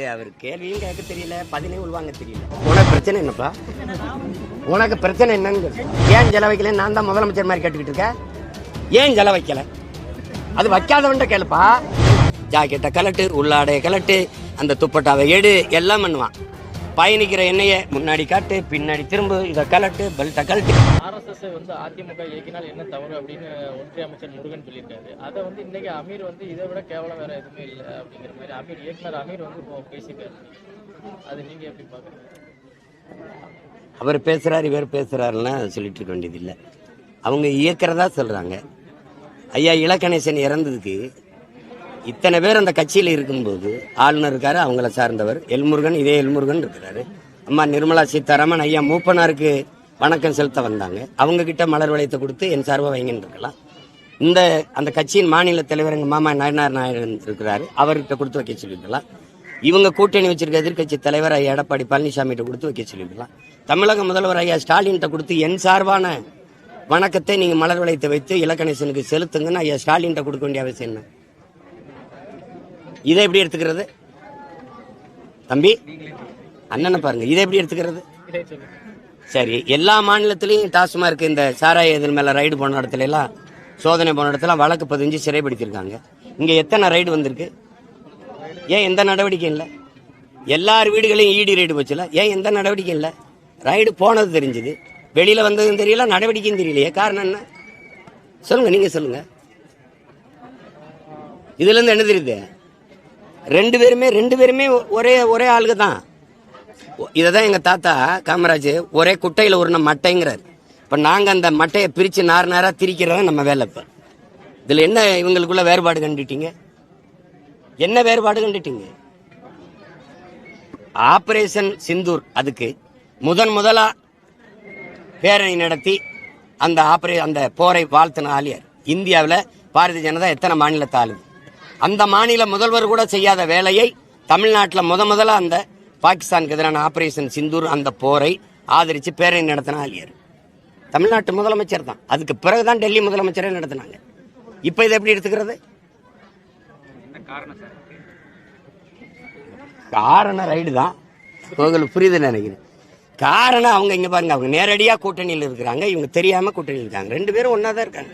ஏ அவர் கேள்வியும் கேட்க தெரியல பதிலையும் உள்வாங்க தெரியல. உனக்கு பிரச்சனை என்னப்பா? உனக்கு பிரச்சனை என்னன்னு ஏன் செல வைக்கல நான் தான் முதலமைச்சர் மாதிரி கேட்டுக்கிட்டு இருக்கேன் ஏன் செல வைக்கல அது வைக்காதவன்ட்ட கேளுப்பா. ஜாக்கெட்டை கலட்டு உள்ளாடைய கலட்டு அந்த துப்பட்டாவை எடு எல்லாம் பண்ணுவான். பயணிக்கிற எண்ணெயை முன்னாடி காட்டு பின்னாடி திரும்ப. இதை கலட்டு பெல்ட்டை கலட்டு ஆர்எஸ்எஸ் வந்து அதிமுக இயக்கினால் என்ன தவறு அப்படின்னு ஒன்றிய அமைச்சர் முருகன் சொல்லியிருக்காரு. அதை வந்து இன்னைக்கு அமீர் வந்து இதை விட கேவலம் வேற எதுவுமே இல்லை அப்படிங்கிற மாதிரி அமீர் இயக்குனர் அமீர் வந்து இப்போ அது நீங்க எப்படி பாக்குறீங்க அவர் பேசுறாரு இவர் பேசுறாருன்னா சொல்லிட்டு இருக்க வேண்டியது இல்லை அவங்க இயக்கிறதா சொல்றாங்க. ஐயா இலக்கணேசன் இறந்ததுக்கு இத்தனை பேர் அந்த கட்சியில் இருக்கும்போது ஆளுநர் இருக்காரு அவங்கள சார்ந்தவர். எல்முருகன் இதே எல்முருகன் இருக்கிறாரு. அம்மா நிர்மலா சீதாராமன் ஐயா மூப்பனாருக்கு வணக்கம் செலுத்த வந்தாங்க. அவங்க கிட்ட மலர் வளையத்தை கொடுத்து என் சார்பா வைங்கன்னு இருக்கலாம் இந்த அந்த கட்சியின் மாநில தலைவர் எங்கள் மாமா நயனார் நாயகன் இருக்கிறாரு. அவர்கிட்ட கொடுத்து வைக்க சொல்லியிருக்கலாம். இவங்க கூட்டணி வச்சிருக்க எதிர்கட்சி தலைவர் ஐயா எடப்பாடி பழனிசாமிகிட்ட கொடுத்து வைக்க சொல்லியிருக்கலாம். தமிழக முதல்வர் ஐயா ஸ்டாலின்கிட்ட கொடுத்து என் சார்பான வணக்கத்தை நீங்கள் மலர் வளையத்தை வைத்து இலக்கணேசனுக்கு செலுத்துங்கன்னு ஐயா ஸ்டாலின்கிட்ட கொடுக்க வேண்டிய அவசியம் என்ன? இதை எப்படி எடுத்துக்கிறது? தம்பி அண்ணனை பாருங்க இதை எப்படி எடுத்துக்கிறது? சரி எல்லா மாநிலத்திலையும் டாஸ்மார்க் இந்த சாராய இதன் மேலே ரைடு போன இடத்துல எல்லாம் சோதனை போன இடத்துல வழக்கு பதிஞ்சு சிறைப்படுத்தியிருக்காங்க இங்கே எத்தனை ரைடு வந்திருக்கு? ஏன் எந்த நடவடிக்கையும் இல்லை? எல்லார் வீடுகளையும் ஈடி ரைடு போச்சுல? ஏன் எந்த நடவடிக்கை இல்லை? ரைடு போனது தெரிஞ்சுது. வெளியில் வந்ததும் தெரியல நடவடிக்கையும் தெரியலையே. காரணம் என்ன? சொல்லுங்க நீங்கள் சொல்லுங்க. இதுலேருந்து என்ன தெரியுது? ரெண்டு பேருமே ரெண்டு பேருமே ஒரே ஒரே ஆளுங்க தான் இதை தான் எங்கள் தாத்தா காமராஜ் ஒரே குட்டையில் உருண மட்டைங்கிறார். இப்போ நாங்கள் அந்த மட்டையை பிரித்து நார் நாராக திரிக்கிறதா நம்ம வேலை இப்போ. இதில் என்ன இவங்களுக்குள்ள வேறுபாடு கண்டுட்டீங்க? என்ன வேறுபாடு கண்டுட்டீங்க? ஆபரேஷன் சிந்தூர் அதுக்கு முதன் முதலா பேரணி நடத்தி அந்த ஆபரே அந்த போரை வாழ்த்தின ஆலியார் இந்தியாவில் பாரதிய ஜனதா எத்தனை மாநிலத்தை ஆளுது அந்த மாநில முதல்வர் கூட செய்யாத வேலையை தமிழ்நாட்டில் முத முதல்ல அந்த பாகிஸ்தானுக்கு எதிரான ஆபரேஷன் சிந்தூர் அந்த போரை ஆதரித்து பேரணி நடத்தின ஆலியார் தமிழ்நாட்டு முதலமைச்சர் தான். அதுக்கு பிறகு தான் டெல்லி முதலமைச்சரே நடத்தினாங்க. இப்போ இதை எப்படி எடுத்துக்கிறது? காரணம் ரைடு தான். உங்களுக்கு புரியுதுன்னு நினைக்கிறேன். காரணம் அவங்க இங்கே பாருங்க அவங்க நேரடியாக கூட்டணியில் இருக்கிறாங்க இவங்க தெரியாமல் கூட்டணியில் இருக்காங்க. ரெண்டு பேரும் ஒன்றா தான் இருக்காங்க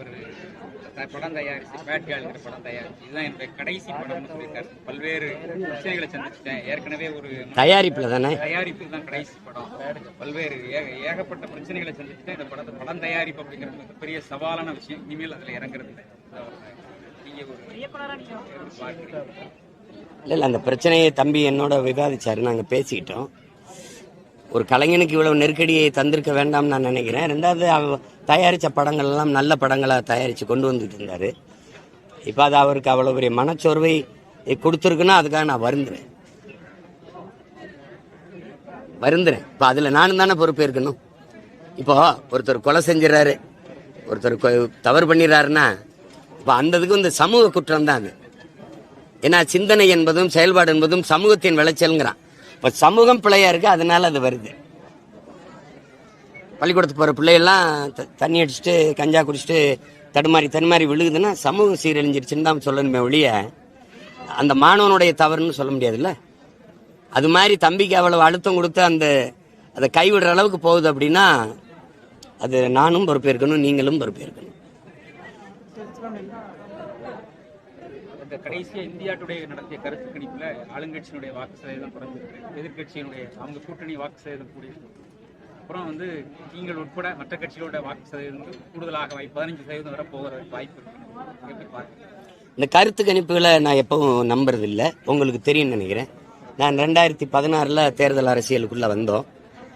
அவர் படம் தயாரிச்சு பேட்கால்ங்கிற படம் தயாரிச்சு. இதுதான் என்னுடைய கடைசி படம்னு சொல்லியிருக்காரு. பல்வேறு பிரச்சனைகளை சந்திச்சிட்டேன். ஏற்கனவே ஒரு தயாரிப்புல தானே? தயாரிப்பு தான் கடைசி படம். பல்வேறு ஏக- ஏகப்பட்ட பிரச்சனைகளை சந்திச்சுட்டேன். இந்த படத்தை படம் தயாரிப்பு அப்படிங்கிறது மிகப்பெரிய சவாலான விஷயம். இனிமேல் அதில் இறங்குறது இல்லை. நீங்க ஒரு இல்ல இல்ல அந்த பிரச்சனையை தம்பி என்னோட விவாதிச்சாரு நாங்க பேசிக்கிட்டோம். ஒரு கலைஞனுக்கு இவ்வளவு நெருக்கடியை தந்திருக்க வேண்டாம்னு நான் நினைக்கிறேன். ரெண்டாவது அவ தயாரித்த படங்கள் எல்லாம் நல்ல படங்களாக தயாரித்து கொண்டு வந்துட்டு இருந்தார். இப்போ அது அவருக்கு அவ்வளோ பெரிய மனச்சோர்வை கொடுத்துருக்குன்னா அதுக்காக நான் வருந்துறேன். வருந்துறேன். இப்போ அதில் நானும் தானே பொறுப்பேற்கணும் இப்போ ஒருத்தர் கொலை செஞ்சிடறாரு ஒருத்தர் கொ- தவறு பண்ணிடுறாருன்னா இப்போ அந்த இதுக்கு இந்த சமூக குற்றம் தான் அது. ஏன்னா சிந்தனை என்பதும் செயல்பாடு என்பதும் சமூகத்தின் விளைச்சல்ங்கிறான். இப்ப சமூகம் பிழையா இருக்கு அதனால அது வருது. பள்ளிக்கூடத்துக்கு போற பிள்ளையெல்லாம் த- தண்ணி அடிச்சுட்டு கஞ்சா குடிச்சிட்டு தடுமாறி தடுமாறி விழுகுதுன்னா சமூகம் சீரழிஞ்சிருச்சுன்னு தான் சொல்லணுமே ஒழிய அந்த மாணவனுடைய தவறுன்னு சொல்ல முடியாதுல்ல? அது மாதிரி தம்பிக்கு அவ்வளவு அழுத்தம் கொடுத்து அந்த அதை கைவிடுற அளவுக்கு போகுது அப்படின்னா அது நானும் பொறுப்பேற்கணும் நீங்களும் பொறுப்பேற்கணும். இந்த கடைசியா இந்தியா டுடே நடத்திய கருத்து கணிப்புல ஆளுங்கட்சியினுடைய வாக்கு சதவீதம் குறைஞ்சிருக்கு. எதிர்கட்சியினுடைய அவங்க கூட்டணி வாக்கு சதவீதம் கூடியிருக்கு. அப்புறம் வந்து நீங்கள் உட்பட மற்ற கட்சிகளோட வாக்கு சதவீதம் வந்து கூடுதலாக வாய்ப்பு பதினஞ்சு சதவீதம் வரை போகிற வாய்ப்பு இருக்கு. எப்படி இந்த கருத்து கணிப்புகளை நான் எப்பவும் நம்புறது உங்களுக்கு தெரியும்னு நினைக்கிறேன். நான் ரெண்டாயிரத்தி பதினாறில் தேர்தல் அரசியலுக்குள்ளே வந்தோம்.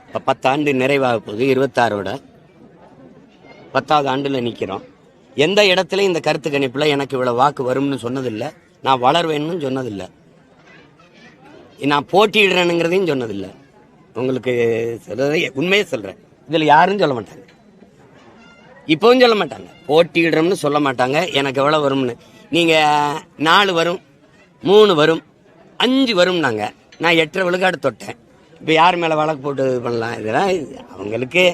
இப்போ பத்தாண்டு நிறைவாக போகுது இருபத்தாறோட. பத்தாவது ஆண்டில் நிற்கிறோம் எந்த இடத்துலையும் இந்த கருத்து கணிப்பில் எனக்கு இவ்வளோ வாக்கு வரும்னு சொன்னதில்லை. நான் வளர்வேன்னு சொன்னதில்லை. நான் போட்டியிடுறேனுங்கிறதையும் சொன்னதில்லை. உங்களுக்கு சொல்றதை உண்மையே சொல்கிறேன் இதில் யாரும் சொல்ல மாட்டாங்க. இப்போவும் சொல்ல மாட்டாங்க. போட்டியிடுறோம்னு சொல்ல மாட்டாங்க. எனக்கு எவ்வளோ வரும்னு. நீங்கள் நாலு வரும் மூணு வரும் அஞ்சு வரும் நாங்கள் நான் எட்டரை விழுக்காடு தொட்டேன். இப்போ யார் மேலே வழக்கு போட்டு இது பண்ணலாம்? இதெல்லாம் அவங்களுக்கு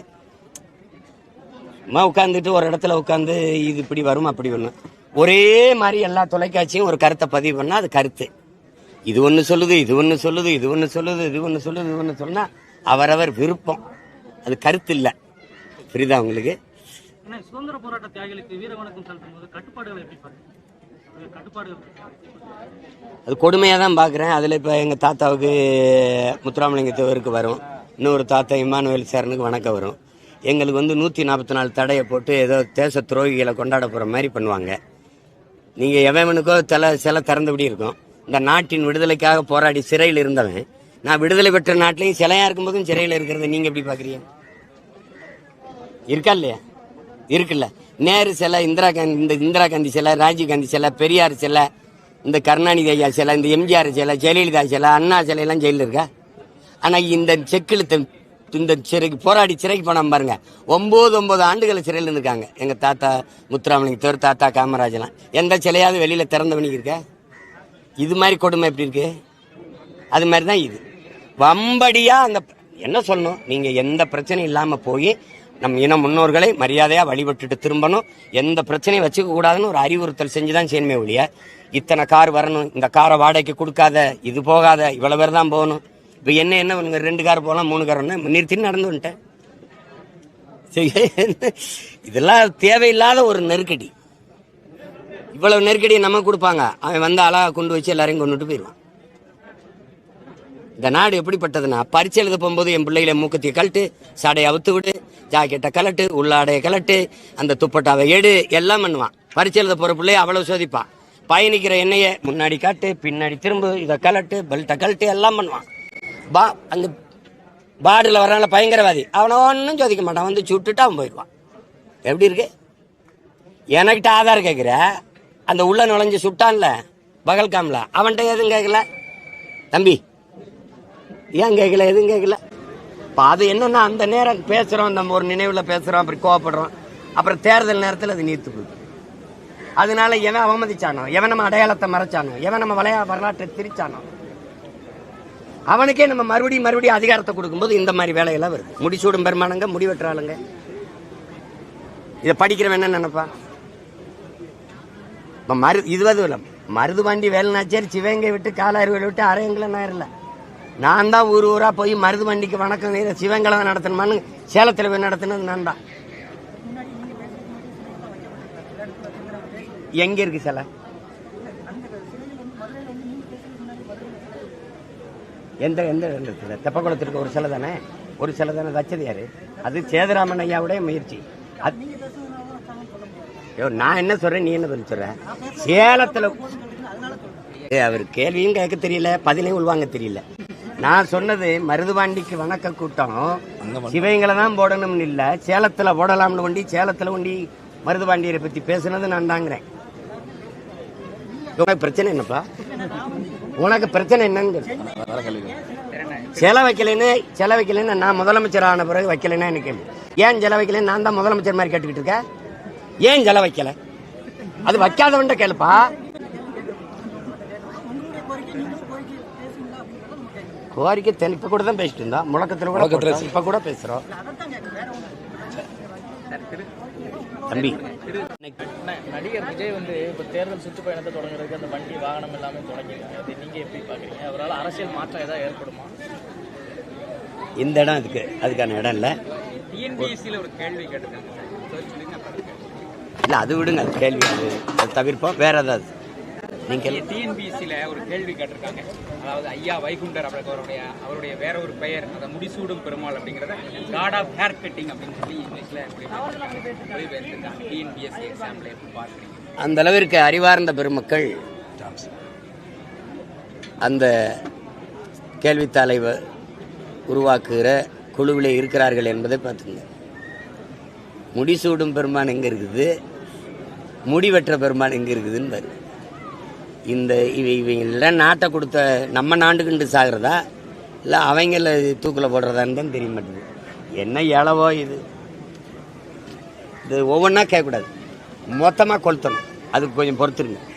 சும்மா உட்காந்துட்டு ஒரு இடத்துல உட்காந்து இது இப்படி வரும் அப்படி வரும். ஒரே மாதிரி எல்லா தொலைக்காட்சியும் ஒரு கருத்தை பதிவு பண்ணா அது கருத்து. இது ஒன்று சொல்லுது இது ஒன்று சொல்லுது இது ஒன்று சொல்லுது இது ஒன்று சொல்லுது இது ஒன்று சொன்னா அவரவர் விருப்பம். அது கருத்து இல்லை. புரியுதா உங்களுக்கு? சுதந்திர போராட்ட தியாகிகளுக்கு வீர வணக்கம் செலுத்தும் போது கட்டுப்பாடுகளை எப்படி அது கொடுமையாக தான் பார்க்குறேன் அதில் இப்போ எங்கள் தாத்தாவுக்கு முத்துராமலிங்க தேவருக்கு வரும். இன்னொரு தாத்தா இமானுவேல் சேரனுக்கு வணக்கம் வரும். எங்களுக்கு வந்து நூற்றி நாற்பத்தி நாலு தடையை போட்டு ஏதோ தேச துரோகிகளை கொண்டாட போகிற மாதிரி பண்ணுவாங்க. நீங்கள் எவனுக்கோ தலை சிலை திறந்தபடி இருக்கும். இந்த நாட்டின் விடுதலைக்காக போராடி சிறையில் இருந்தவன் நான் விடுதலை பெற்ற நாட்டிலையும் சிலையாக இருக்கும்போதும் சிறையில் இருக்கிறத நீங்கள் எப்படி பார்க்குறீங்க? இருக்கா இல்லையா? இருக்குல்ல. நேரு சிலை இந்திரா காந்தி இந்த இந்திரா காந்தி சிலை ராஜீவ் காந்தி சிலை பெரியார் சிலை இந்த கருணாநிதி ஐயா சிலை இந்த எம்ஜிஆர் சிலை ஜெயலலிதா சிலை அண்ணா சிலை எல்லாம் ஜெயிலில் இருக்கா? ஆனால் இந்த செக்கிழுத்த இந்த சிறைக்கு போராடி சிறைக்கு போனாம பாருங்க. ஒம்பது ஒம்பது ஆண்டுகள் சிறையில் இருந்திருக்காங்க. எங்க தாத்தா முத்துராமலிங்க தேர் தாத்தா காமராஜெல்லாம். எந்த சிலையாவது வெளியில திறந்த பண்ணி இருக்க? இது மாதிரி கொடுமை எப்படி இருக்கு? அது மாதிரி தான் இது. வம்படியா அந்த என்ன சொல்லணும்? நீங்க எந்த பிரச்சனையும் இல்லாம போய் நம் இன முன்னோர்களை மரியாதையாக வழிபட்டுட்டு திரும்பணும். எந்த பிரச்சனையும் வச்சுக்க கூடாதுன்னு ஒரு அறிவுறுத்தல் செஞ்சு தான் செய்யணுமே ஒழிய இத்தனை கார் வரணும் இந்த காரை வாடகைக்கு கொடுக்காத இது போகாத இவ்வளோ பேர் தான் போகணும். இப்போ என்ன என்ன பண்ணுங்க ரெண்டு கார் போகலாம் மூணு கார் நிறுத்தின்னு நடந்து வந்துட்டேன். சரி, இதெல்லாம் தேவையில்லாத ஒரு நெருக்கடி. இவ்வளவு நெருக்கடியை நம்ம கொடுப்பாங்க. அவன் வந்து அழகாக கொண்டு வச்சு எல்லாரையும் கொண்டுட்டு போயிடுவான். இந்த நாடு எப்படிப்பட்டதுன்னா பரிச்சை எழுத போகும்போது என் பிள்ளைகளை மூக்கத்தியை கழட்டு சாடையை அவுத்து விடு ஜாக்கெட்டை கலட்டு உள்ளாடையை கலட்டு அந்த துப்பட்டாவை எடு எல்லாம் பண்ணுவான். பரிச்சை எழுத போகிற பிள்ளைய அவ்வளோ சோதிப்பான். பயணிக்கிற எண்ணெயை முன்னாடி காட்டு பின்னாடி திரும்ப இதை கலட்டு பெல்ட்டை கழட்டு எல்லாம் பண்ணுவான். பா அந்த பாடியில் வரான பயங்கரவாதி. அவனை ஒன்றும் சோதிக்க மாட்டான். வந்து சுட்டுட்டு அவன் போயிடுவான். எப்படி இருக்கு? எனக்கிட்ட ஆதார் கேட்குற அந்த உள்ள நுழைஞ்சு சுட்டான்ல பகல்காம்ல. அவன்கிட்ட எதுவும் கேட்கல தம்பி ஏன் கேட்கல எதுவும் கேட்கல இப்போ அது என்னென்னா அந்த நேரம் பேசுகிறோம் நம்ம ஒரு நினைவில் பேசுகிறோம் அப்புறம் கோவப்படுறோம். அப்புறம் தேர்தல் நேரத்தில் அது நீர்த்து போகுது அதனால எவன் அவமதிச்சானோ எவன் நம்ம அடையாளத்தை மறைச்சானோ எவன் நம்ம விளையா வரலாற்றை திரிச்சானோ அவனுக்கே நம்ம மறுபடியும் மறுபடியும் அதிகாரத்தை கொடுக்கும்போது இந்த மாதிரி வேலையெல்லாம் வருது. முடிச்சூடும் பெருமானங்க முடிவெற்றாளுங்க இதை படிக்கிறவன் என்ன நினைப்பான் இப்போ மரு இதுவது இல்லை. மருது வண்டி வேலுநாச்சேரி சிவகங்கை விட்டு காலாறுவேல் விட்டு அரையங்களை நேரில் நான் தான் ஊர் ஊராக போய் மருது வண்டிக்கு வணக்கம் சிவங்களை தான் நடத்தணுமான்னு சேலத்தில் போய் நடத்தினது நான் தான். எங்கே இருக்கு சிலை? எந்த எந்த இடத்துல தெப்பக்குளத்திற்கு ஒரு சிலை தானே? ஒரு சிலை தானே வச்சது யாரு? அது சேதுராமன் ஐயாவுடைய முயற்சி. அது ஐயோ, நான் என்ன சொல்றேன் நீ என்ன பதில் சொல்ற? சேலத்துல அவர் கேள்வியும் கேட்க தெரியல பதிலையும் உள்வாங்க தெரியல. நான் சொன்னது மருதுபாண்டிக்கு வணக்க கூட்டம். சிவங்களை தான் போடணும்னு இல்ல சேலத்துல போடலாம்னு ஒண்டி சேலத்துல ஒண்டி மருதுபாண்டியரை பத்தி பேசுனது நான் தாங்கிறேன். பிரச்சனை என்னப்பா? உனக்கு பிரச்சனை என்னன்னு. செல வைக்கலைன்னு செல வைக்கலைன்னு நான் முதலமைச்சர் ஆன பிறகு வைக்கலைன்னா எனக்கு ஏன் செல வைக்கலைன்னு நான் தான் முதலமைச்சர் மாதிரி கேட்டுக்கிட்டு இருக்கேன்? ஏன் செல வைக்கல? அது வைக்காதவன்ட்ட கேளுப்பா. கோரிக்கை தென் இப்ப கூட தான் பேசிட்டு இருந்தோம் முழக்கத்துல கூட. இப்ப கூட பேசுறோம். தம்பி. நடிகர் விஜய் வந்து இப்போ தேர்தல் சுற்றுப்பயணத்தை தொடங்குறதுக்கு அந்த வண்டி வாகனம் எல்லாமே தொடங்கிருக்காங்க அதை நீங்க எப்படி பாக்குறீங்க? அவரால் அரசியல் மாற்றம் ஏதாவது ஏற்படுமா? இந்த இடம் அதுக்கு அதுக்கான இடம் இல்ல. டிஎன்பிஎஸ்சியில் ஒரு கேள்வி கேட்டிருக்காங்க. இல்ல அது விடுங்க அது கேள்வி அது தவிர்ப்போம். வேற ஏதாவது? நீங்க கேளு. டிஎன்பிஎஸ்சியில் ஒரு கேள்வி கேட்டிருக்காங்க. அதாவது ஐயா வைகுண்டர் அவருடைய அவருடைய வேற ஒரு பெயர் அந்த முடிசூடும் பெருமாள் அப்படிங்கிறத காட் ஆஃப் ஹேர் கட்டிங் அப்படின்னு சொல்லி இங்கிலீஷில் மொழிபெயர்த்திருக்காங்க டிஎன்பிஎஸ்சி எக்ஸாம்பிள் எப்படி பார்க்குறீங்க? அந்த அளவிற்கு அறிவார்ந்த பெருமக்கள் அந்த கேள்வித்தாளை உருவாக்குகிற குழுவில் இருக்கிறார்கள் என்பதை பார்த்துங்க. முடிசூடும் பெருமான் எங்க இருக்குது? முடி வெட்டுற பெருமான் எங்க இருக்குதுன்னு பாரு இந்த இவை இவங்கெல்லாம் நாட்டை கொடுத்த நம்ம நாண்டுகிண்டு சாகிறதா? இல்லை அவங்கள தூக்கில் போடுறதான்னு தான் தெரிய மாட்டேங்குது. என்ன இளவோ இது? இது ஒவ்வொன்றா கேட்கக்கூடாது. மொத்தமாக கொளுத்தணும். அதுக்கு கொஞ்சம் பொறுத்துருங்க.